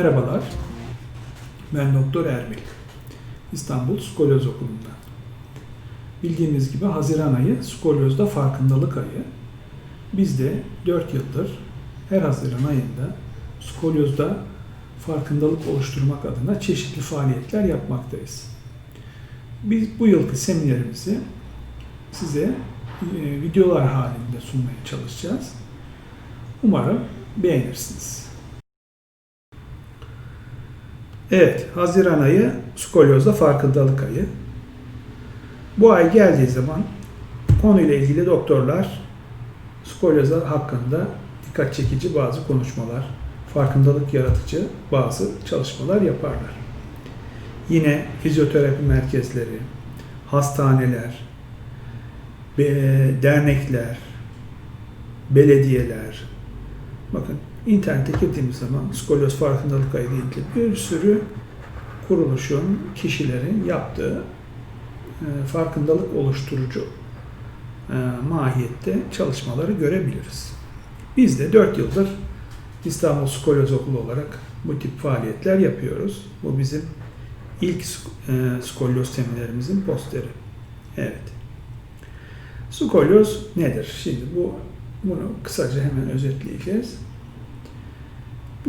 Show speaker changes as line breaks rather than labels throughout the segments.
Merhabalar, ben Doktor Erbil. İstanbul Skolyoz Okulu'ndan. Bildiğiniz gibi Haziran ayı skolyozda farkındalık ayı. Biz de 4 yıldır her Haziran ayında skolyozda farkındalık oluşturmak adına çeşitli faaliyetler yapmaktayız. Biz bu yılki seminerimizi size e, videolar halinde sunmaya çalışacağız. Umarım beğenirsiniz. Evet, Haziran ayı skolyozda farkındalık ayı. Bu ay geldiği zaman konuyla ilgili doktorlar skolyoza hakkında dikkat çekici bazı konuşmalar, farkındalık yaratıcı bazı çalışmalar yaparlar. Yine fizyoterapi merkezleri, hastaneler, dernekler, belediyeler, bakın internete girdiğimiz zaman skolyoz farkındalık ayı ilgili bir sürü kuruluşun, kişilerin yaptığı e, farkındalık oluşturucu e, mahiyette çalışmaları görebiliriz. Biz de 4 yıldır İstanbul Skolyoz Okulu olarak bu tip faaliyetler yapıyoruz. Bu bizim ilk e, skolyoz seminerimizin posteri. Evet. Skolyoz nedir? Şimdi bu bunu kısaca hemen özetleyeceğiz.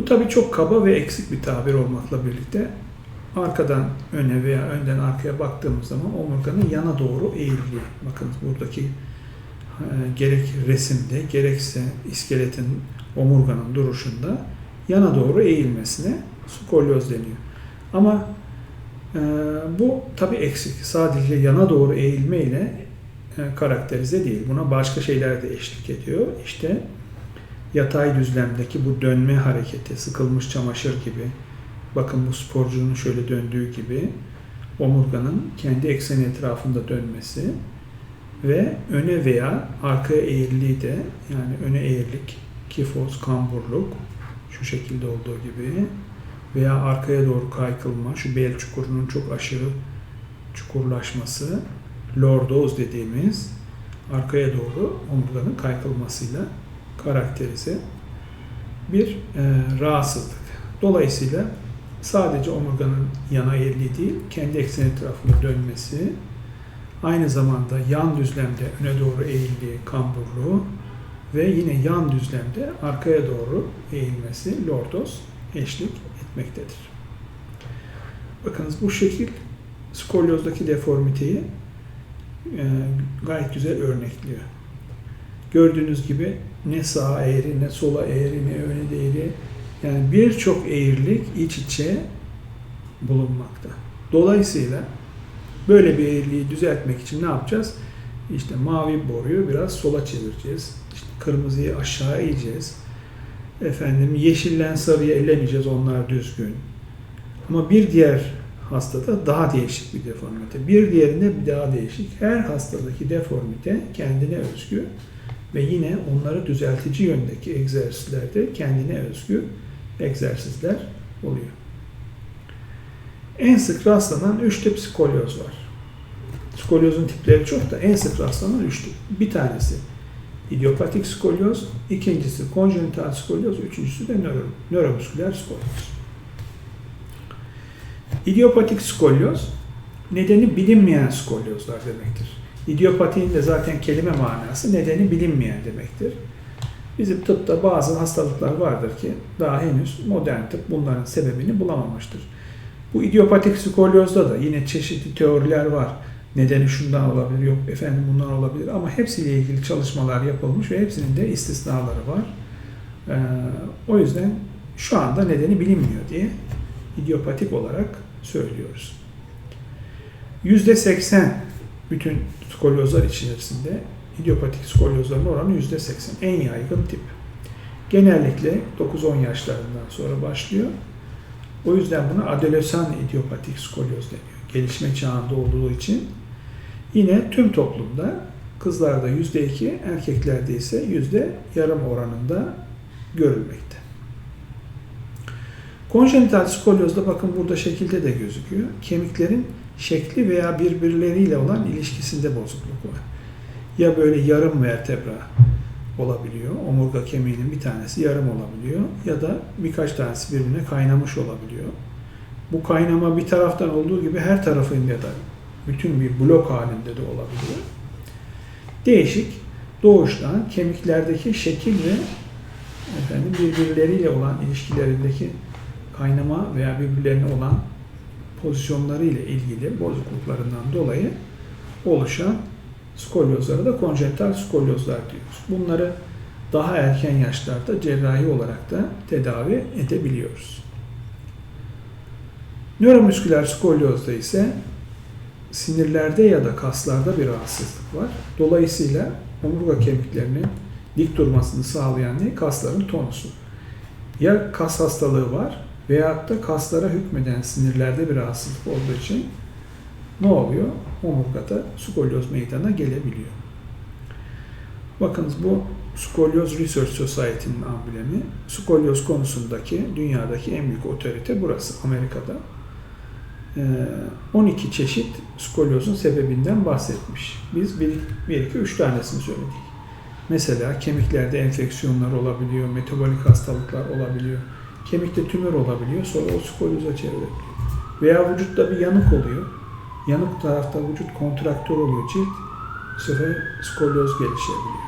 Bu tabi çok kaba ve eksik bir tabir olmakla birlikte arkadan öne veya önden arkaya baktığımız zaman omurganın yana doğru eğriliği. Bakın buradaki e, gerek resimde gerekse iskeletin omurganın duruşunda yana doğru eğilmesine skolyoz deniyor. Ama e, bu tabi eksik. Sadece yana doğru eğilme ile e, karakterize değil. Buna başka şeyler de eşlik ediyor. İşte yatay düzlemdeki bu dönme hareketi, sıkılmış çamaşır gibi, bakın bu sporcunun şöyle döndüğü gibi omurganın kendi ekseni etrafında dönmesi ve öne veya arkaya eğriliği de yani öne eğrilik, kifoz, kamburluk şu şekilde olduğu gibi veya arkaya doğru kaykılma, şu bel çukurunun çok aşırı çukurlaşması, lordoz dediğimiz arkaya doğru omurganın kaykılmasıyla karakterize bir e, rahatsızlık. Dolayısıyla sadece omurganın yana eğriliği değil, kendi ekseni etrafında dönmesi, aynı zamanda yan düzlemde öne doğru eğildiği kamburluğu ve yine yan düzlemde arkaya doğru eğilmesi lordoz eşlik etmektedir. Bakınız bu şekil skolyozdaki deformiteyi e, gayet güzel örnekliyor. Gördüğünüz gibi ne sağa eğri, ne sola eğri, ne öne eğri. Yani birçok eğrilik iç içe bulunmakta. Dolayısıyla böyle bir eğriliği düzeltmek için ne yapacağız? İşte mavi boruyu biraz sola çevireceğiz. İşte kırmızıyı aşağı eğeceğiz. Efendim yeşillen sarıya ellemeyeceğiz onlar düzgün. Ama bir diğer hastada daha değişik bir deformite. Bir diğerinde bir daha değişik. Her hastadaki deformite kendine özgü ve yine onları düzeltici yöndeki egzersizlerde kendine özgü egzersizler oluyor. En sık rastlanan üç tip skolyoz var. Skolyozun tipleri çok da en sık rastlanan üç tip. Bir tanesi idiopatik skolyoz, ikincisi konjenital skolyoz, üçüncüsü de nöro, nöromusküler skolyoz. İdiopatik skolyoz nedeni bilinmeyen skolyozlar demektir. İdiopatinin de zaten kelime manası nedeni bilinmeyen demektir. Bizim tıpta bazı hastalıklar vardır ki daha henüz modern tıp bunların sebebini bulamamıştır. Bu idiopatik skolyozda da yine çeşitli teoriler var. Nedeni şundan olabilir, yok efendim bundan olabilir ama hepsiyle ilgili çalışmalar yapılmış ve hepsinin de istisnaları var. Ee, o yüzden şu anda nedeni bilinmiyor diye idiopatik olarak söylüyoruz. %80 bütün skolyozlar içerisinde idiopatik skolyozların oranı %80. En yaygın tip. Genellikle 9-10 yaşlarından sonra başlıyor. O yüzden buna adolesan idiopatik skolyoz deniyor. Gelişme çağında olduğu için. Yine tüm toplumda kızlarda %2, erkeklerde ise yüzde yarım oranında görülmekte. Konjenital skolyozda bakın burada şekilde de gözüküyor. Kemiklerin şekli veya birbirleriyle olan ilişkisinde bozukluk var. Ya böyle yarım vertebra olabiliyor. Omurga kemiğinin bir tanesi yarım olabiliyor. Ya da birkaç tanesi birbirine kaynamış olabiliyor. Bu kaynama bir taraftan olduğu gibi her tarafında da bütün bir blok halinde de olabiliyor. Değişik doğuştan kemiklerdeki şekil ve efendim birbirleriyle olan ilişkilerindeki kaynama veya birbirlerine olan pozisyonları ile ilgili bozukluklarından dolayı oluşan skolyozlara da konjental skolyozlar diyoruz. Bunları daha erken yaşlarda cerrahi olarak da tedavi edebiliyoruz. Nöromüsküler skolyozda ise sinirlerde ya da kaslarda bir rahatsızlık var. Dolayısıyla omurga kemiklerinin dik durmasını sağlayan ne? Kasların tonusu. Ya kas hastalığı var veyahut da kaslara hükmeden sinirlerde bir rahatsızlık olduğu için ne oluyor? Omurgada skolyoz meydana gelebiliyor. Bakınız bu Skolyoz Research Society'nin amblemi. Skolyoz konusundaki dünyadaki en büyük otorite burası Amerika'da. 12 çeşit skolyozun sebebinden bahsetmiş. Biz 1, 1 2, 3 tanesini söyledik. Mesela kemiklerde enfeksiyonlar olabiliyor, metabolik hastalıklar olabiliyor, kemikte tümör olabiliyor, sonra o skolyoza çevrilebiliyor. Veya vücutta bir yanık oluyor. Yanık tarafta vücut kontraktör oluyor cilt, bu sefer skolyoz gelişebiliyor.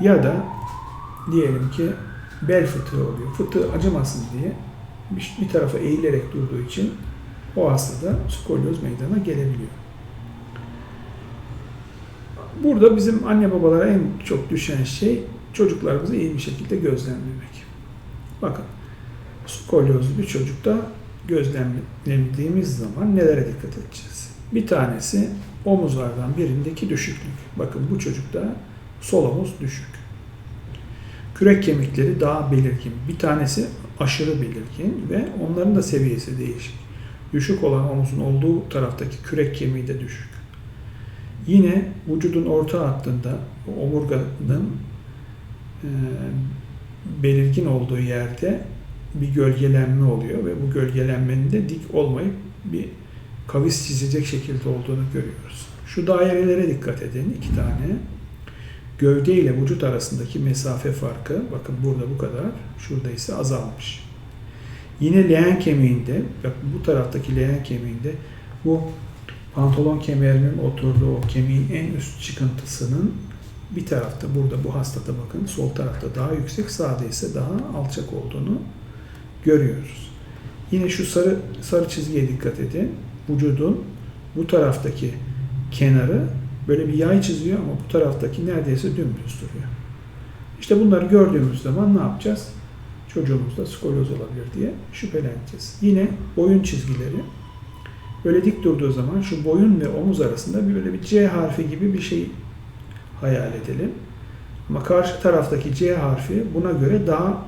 Ya da diyelim ki bel fıtığı oluyor. Fıtığı acımasın diye bir tarafa eğilerek durduğu için o hastada skolyoz meydana gelebiliyor. Burada bizim anne babalara en çok düşen şey çocuklarımızı iyi bir şekilde gözlemlemek. Bakın skolyozlu bir çocukta gözlemlediğimiz zaman nelere dikkat edeceğiz? Bir tanesi omuzlardan birindeki düşüklük. Bakın bu çocukta sol omuz düşük. Kürek kemikleri daha belirgin. Bir tanesi aşırı belirgin ve onların da seviyesi değişik. Düşük olan omuzun olduğu taraftaki kürek kemiği de düşük. Yine vücudun orta hattında omurganın e, belirgin olduğu yerde bir gölgelenme oluyor ve bu gölgelenmenin de dik olmayıp bir kavis çizecek şekilde olduğunu görüyoruz. Şu dairelere dikkat edin. iki tane. Gövde ile vücut arasındaki mesafe farkı, bakın burada bu kadar, şurada ise azalmış. Yine leğen kemiğinde, bak bu taraftaki leğen kemiğinde bu pantolon kemerinin oturduğu o kemiğin en üst çıkıntısının bir tarafta burada bu hastada bakın sol tarafta daha yüksek sağda ise daha alçak olduğunu görüyoruz. Yine şu sarı sarı çizgiye dikkat edin. Vücudun bu taraftaki kenarı böyle bir yay çiziyor ama bu taraftaki neredeyse dümdüz duruyor. İşte bunları gördüğümüz zaman ne yapacağız? Çocuğumuzda skolyoz olabilir diye şüpheleneceğiz. Yine boyun çizgileri böyle dik durduğu zaman şu boyun ve omuz arasında bir böyle bir C harfi gibi bir şey hayal edelim. Ama karşı taraftaki C harfi buna göre daha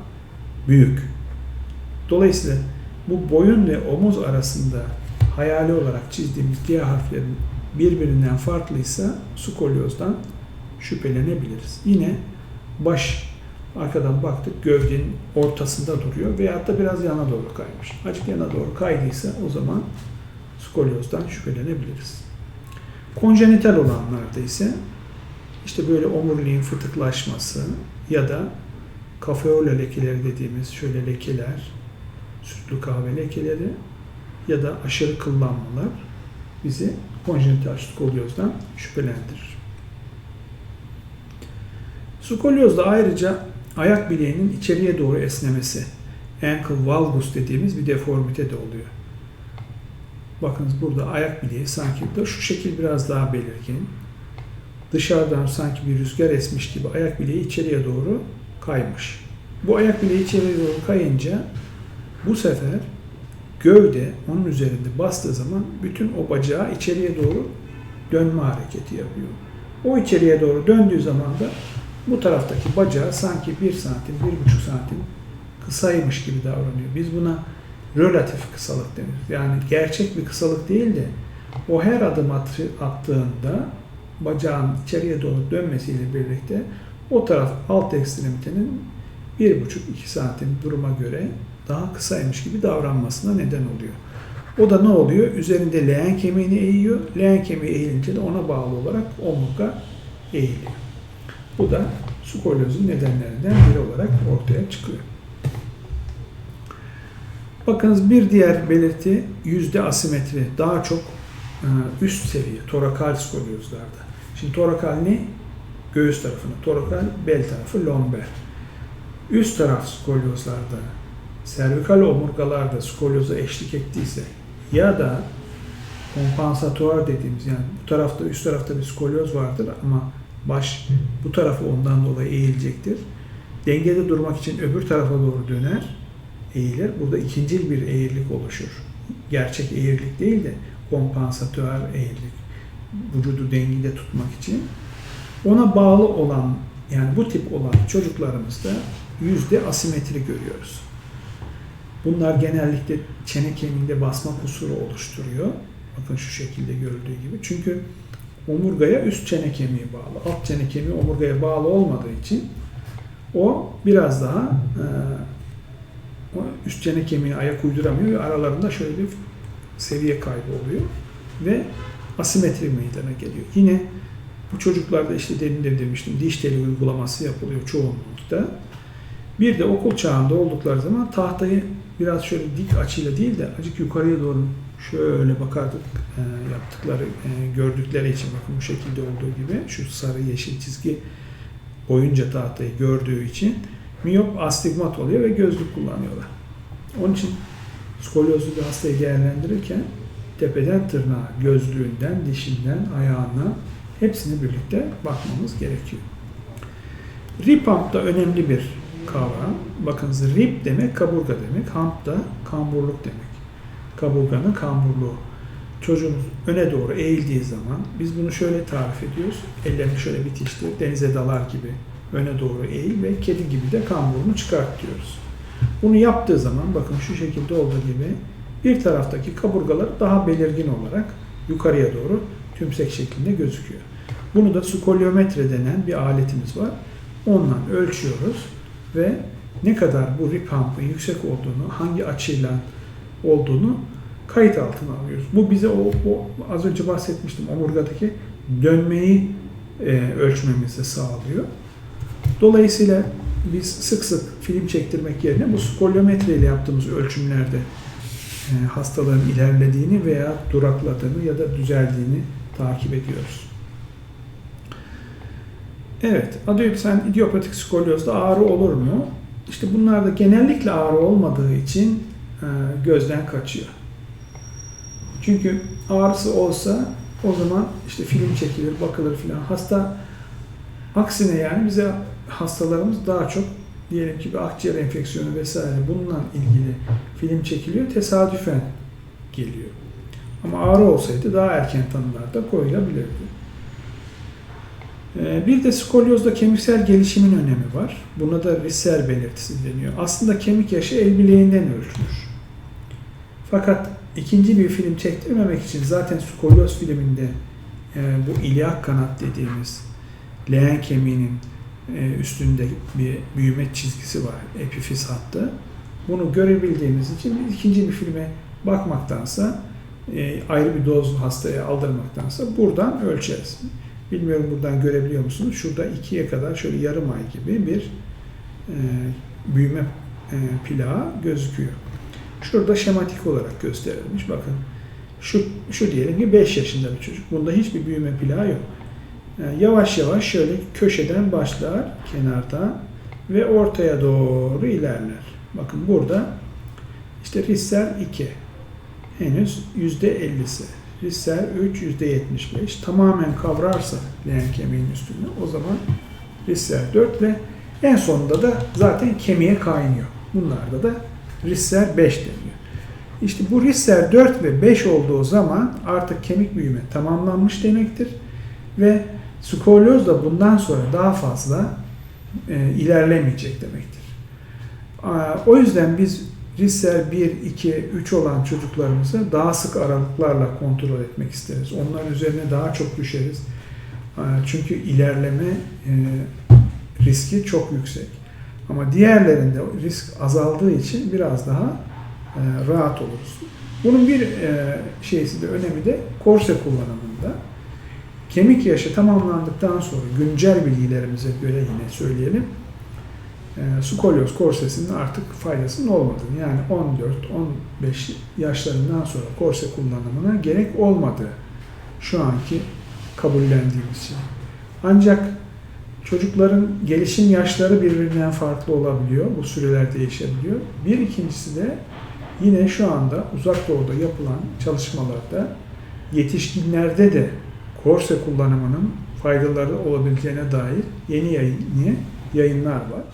büyük. Dolayısıyla bu boyun ve omuz arasında hayali olarak çizdiğimiz C harflerin birbirinden farklıysa skolyozdan şüphelenebiliriz. Yine baş arkadan baktık gövdenin ortasında duruyor veyahut da biraz yana doğru kaymış. Azıcık yana doğru kaydıysa o zaman skolyozdan şüphelenebiliriz. Konjenital olanlarda ise işte böyle omuriliğin fıtıklaşması ya da kafeola lekeleri dediğimiz şöyle lekeler, sütlü kahve lekeleri ya da aşırı kıllanmalar bizi konjenital skolyozdan şüphelendirir. Skolyozda ayrıca ayak bileğinin içeriye doğru esnemesi, ankle valgus dediğimiz bir deformite de oluyor. Bakınız burada ayak bileği sanki da şu şekil biraz daha belirgin. Dışarıdan sanki bir rüzgar esmiş gibi ayak bileği içeriye doğru kaymış. Bu ayak bileği içeriye doğru kayınca bu sefer gövde onun üzerinde bastığı zaman bütün o bacağı içeriye doğru dönme hareketi yapıyor. O içeriye doğru döndüğü zaman da bu taraftaki bacağı sanki bir santim, bir buçuk santim kısaymış gibi davranıyor. Biz buna relatif kısalık denir. Yani gerçek bir kısalık değil de o her adım attığında bacağın içeriye doğru dönmesiyle birlikte o taraf alt ekstremitenin bir buçuk iki santim duruma göre daha kısaymış gibi davranmasına neden oluyor. O da ne oluyor? Üzerinde leğen kemiğini eğiyor. Leğen kemiği eğilince de ona bağlı olarak omurga eğiliyor. Bu da skolyozun nedenlerinden biri olarak ortaya çıkıyor. Bakınız bir diğer belirti yüzde asimetri. Daha çok e, üst seviye torakal skolyozlarda. Şimdi torakal ne? Göğüs tarafını. Torakal bel tarafı lomber. Üst taraf skolyozlarda, servikal omurgalarda skolyoza eşlik ettiyse ya da kompansatuar dediğimiz yani bu tarafta üst tarafta bir skolyoz vardır ama baş bu tarafı ondan dolayı eğilecektir. Dengede durmak için öbür tarafa doğru döner, eğilir. Burada ikincil bir eğrilik oluşur. Gerçek eğrilik değil de kompansatör eğrilik. Vücudu dengede tutmak için. Ona bağlı olan yani bu tip olan çocuklarımızda yüzde asimetri görüyoruz. Bunlar genellikle çene kemiğinde basma kusuru oluşturuyor. Bakın şu şekilde görüldüğü gibi. Çünkü omurgaya üst çene kemiği bağlı. Alt çene kemiği omurgaya bağlı olmadığı için o biraz daha e, üst çene kemiğine ayak uyduramıyor ve aralarında şöyle bir seviye kaybı oluyor ve asimetri meydana geliyor. Yine bu çocuklarda işte demin de demiştim diş teli uygulaması yapılıyor çoğunlukta. Bir de okul çağında oldukları zaman tahtayı biraz şöyle dik açıyla değil de acık yukarıya doğru şöyle bakardık e, yaptıkları, e, gördükleri için bakın bu şekilde olduğu gibi şu sarı yeşil çizgi boyunca tahtayı gördüğü için miyop astigmat oluyor ve gözlük kullanıyorlar. Onun için skolyozlu bir hastayı değerlendirirken tepeden tırnağa, gözlüğünden, dişinden, ayağına hepsini birlikte bakmamız gerekiyor. Rib hump da önemli bir kavram. Bakınız rib demek kaburga demek, hump da kamburluk demek. Kaburganın kamburluğu. Çocuğumuz öne doğru eğildiği zaman biz bunu şöyle tarif ediyoruz. Ellerini şöyle bitiştir, denize dalar gibi öne doğru eğil ve kedi gibi de kamburunu çıkart diyoruz. Bunu yaptığı zaman bakın şu şekilde olduğu gibi bir taraftaki kaburgalar daha belirgin olarak yukarıya doğru tümsek şeklinde gözüküyor. Bunu da skolyometre denen bir aletimiz var. Ondan ölçüyoruz ve ne kadar bu rib hump'ın yüksek olduğunu, hangi açıyla olduğunu kayıt altına alıyoruz. Bu bize o, o az önce bahsetmiştim omurgadaki dönmeyi e, ölçmemizi sağlıyor. Dolayısıyla biz sık sık film çektirmek yerine bu skolyometre ile yaptığımız ölçümlerde e, hastalığın ilerlediğini veya durakladığını ya da düzeldiğini takip ediyoruz. Evet, adı sen idiopatik skolyozda ağrı olur mu? İşte bunlarda genellikle ağrı olmadığı için e, gözden kaçıyor. Çünkü ağrısı olsa o zaman işte film çekilir, bakılır filan. Hasta aksine yani bize hastalarımız daha çok diyelim ki bir akciğer enfeksiyonu vesaire bununla ilgili film çekiliyor. Tesadüfen geliyor. Ama ağrı olsaydı daha erken tanılarda koyulabilirdi. Ee, Bir de skolyozda kemiksel gelişimin önemi var. Buna da Risser belirtisi deniyor. Aslında kemik yaşı el bileğinden ölçülür. Fakat ikinci bir film çektirmemek için zaten skolyoz filminde e, bu iliak kanat dediğimiz leğen kemiğinin üstünde bir büyüme çizgisi var. Epifiz hattı. Bunu görebildiğimiz için ikinci bir filme bakmaktansa e, ayrı bir doz hastaya aldırmaktansa buradan ölçeriz. Bilmiyorum buradan görebiliyor musunuz? Şurada ikiye kadar şöyle yarım ay gibi bir e, büyüme e, plağı gözüküyor. Şurada şematik olarak gösterilmiş. Bakın şu, şu diyelim ki 5 yaşında bir çocuk. Bunda hiçbir büyüme plağı yok. Yani yavaş yavaş şöyle köşeden başlar kenarda ve ortaya doğru ilerler. Bakın burada işte Risser 2 henüz %50'si. Risser 3 %75. Tamamen kavrarsa leğen kemiğin üstünde o zaman Risser 4 ve en sonunda da zaten kemiğe kaynıyor. Bunlarda da Risser 5 deniyor. İşte bu Risser 4 ve 5 olduğu zaman artık kemik büyüme tamamlanmış demektir. Ve skolyoz da bundan sonra daha fazla e, ilerlemeyecek demektir. O yüzden biz Risser 1, 2, 3 olan çocuklarımızı daha sık aralıklarla kontrol etmek isteriz. Onların üzerine daha çok düşeriz. Çünkü ilerleme e, riski çok yüksek. Ama diğerlerinde risk azaldığı için biraz daha e, rahat oluruz. Bunun bir e, şeysi de önemi de korse kullanımında. Kemik yaşı tamamlandıktan sonra güncel bilgilerimize göre yine söyleyelim. E, skolyoz korsesinin artık faydasının olmadığını yani 14-15 yaşlarından sonra korse kullanımına gerek olmadığı şu anki kabullendiğimiz şey. Ancak çocukların gelişim yaşları birbirinden farklı olabiliyor. Bu süreler değişebiliyor. Bir ikincisi de yine şu anda uzak doğuda yapılan çalışmalarda yetişkinlerde de korse kullanımının faydaları olabileceğine dair yeni yayın, yayınlar var.